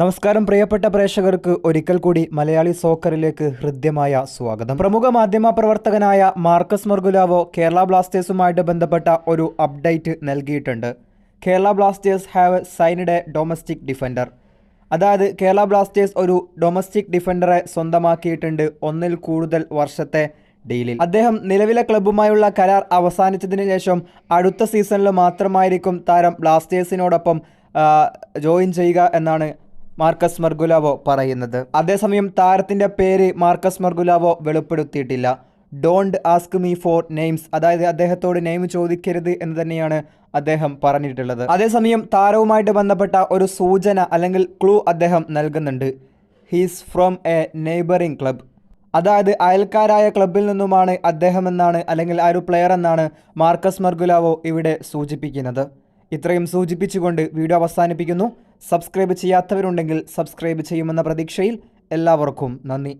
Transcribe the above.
നമസ്കാരം പ്രിയപ്പെട്ട പ്രേക്ഷകർക്ക് ഒരിക്കൽ കൂടി മലയാളി സോക്കറിലേക്ക് ഹൃദ്യമായ സ്വാഗതം. പ്രമുഖ മാധ്യമ പ്രവർത്തകനായ മാർക്കസ് മർഗുലാവോ കേരള ബ്ലാസ്റ്റേഴ്സുമായിട്ട് ബന്ധപ്പെട്ട ഒരു അപ്ഡേറ്റ് നൽകിയിട്ടുണ്ട്. Kerala Blasters have signed a domestic defender അതായത് കേരള ബ്ലാസ്റ്റേഴ്സ് ഒരു ഡൊമസ്റ്റിക് ഡിഫൻഡറെ സ്വന്തമാക്കിയിട്ടുണ്ട് ഒന്നിൽ കൂടുതൽ വർഷത്തെ ഡീലിൽ. അദ്ദേഹം നിലവിലെ ക്ലബ്ബുമായുള്ള കരാർ അവസാനിച്ചതിന് ശേഷം അടുത്ത സീസണിൽ മാത്രമായിരിക്കും താരം ബ്ലാസ്റ്റേഴ്സിനോടൊപ്പം ജോയിൻ ചെയ്യുക എന്നാണ് മാർക്കസ് മർഗുലാവോ പറയുന്നത്. അതേസമയം താരത്തിന്റെ പേര് Marcus Mergulhao വെളിപ്പെടുത്തിയിട്ടില്ല. Don't ask me for names അതായത് അദ്ദേഹത്തോട് നെയിം ചോദിക്കരുത് എന്ന് തന്നെയാണ് അദ്ദേഹം പറഞ്ഞിട്ടുള്ളത്. അതേസമയം താരവുമായിട്ട് ബന്ധപ്പെട്ട ഒരു സൂചന അല്ലെങ്കിൽ ക്ലൂ അദ്ദേഹം നൽകുന്നുണ്ട്. He's from a neighbouring club അതായത് അയൽക്കാരായ ക്ലബിൽ നിന്നുമാണ് അദ്ദേഹം എന്നാണ് അല്ലെങ്കിൽ ആ ഒരു പ്ലെയർ എന്നാണ് മാർക്കസ് മർഗുലാവോ ഇവിടെ സൂചിപ്പിക്കുന്നത്. ഇത്രയും സൂചിപ്പിച്ചുകൊണ്ട് വീഡിയോ അവസാനിപ്പിക്കുന്നു. സബ്സ്ക്രൈബ് ചെയ്യാത്തവരുണ്ടെങ്കിൽ സബ്സ്ക്രൈബ് ചെയ്യുമെന്ന പ്രതീക്ഷയിൽ എല്ലാവർക്കും നന്ദി.